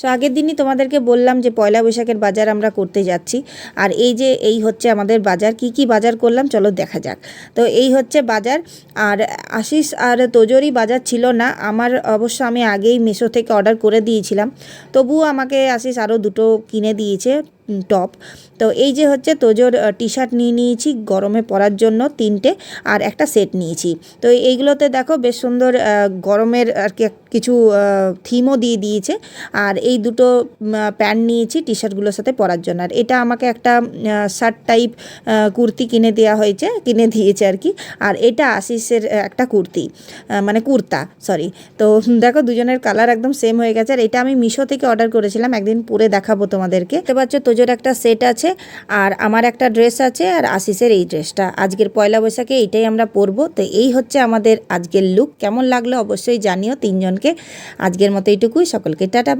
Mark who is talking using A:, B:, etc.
A: So আগের দিনই তোমাদেরকে বললাম যে পয়লা বৈশাখের বাজার আমরা করতে যাচ্ছি। আর এই যে, এই হচ্ছে আমাদের বাজার, কি কি বাজার করলাম চলো দেখা যাক। তো এই হচ্ছে বাজার, আর আশিস আর তোজোরই বাজার ছিল না। আমার অবশ্য আমি আগেই মিশো থেকে অর্ডার করে দিয়েছিলাম। তবুও আমাকে আশিস আরও দুটো কিনে দিয়েছে। টপ। তো এই যে হচ্ছে তোজোর টি শার্ট নিয়ে নিয়েছি, গরমে পরার জন্য তিনটে, আর একটা সেট নিয়েছি। তো এইগুলোতে দেখো বেশ সুন্দর গরমের আর কি কিছু থিমও দিয়ে দিয়েছে। আর এই দুটো প্যান্ট নিয়েছি টি শার্টগুলোর সাথে পরার জন্য। আর এটা আমাকে একটা শার্ট টাইপ কুর্তি কিনে দেওয়া হয়েছে, কিনে দিয়েছে আর কি। আর এটা আশিসের একটা কুর্তি মানে কুর্তা সরি তো দেখো দুজনের কালার একদম সেম হয়ে গেছে। আর এটা আমি মিশো থেকে অর্ডার করেছিলাম, একদিন পরে দেখাবো তোমাদেরকে। দেখতে পাচ্ছ তোজোর একটা সেট আছে, আর আমার একটা ড্রেস আছে, আর আশিসের এই ড্রেসটা আজকের পয়লা বৈশাখে এইটাই আমরা পরবো। তো এই হচ্ছে আমাদের আজকের লুক কেমন লাগল অবশ্যই জানিও তিনজনকে। আজকের মতো এইটুকুই। সকলকে টাটা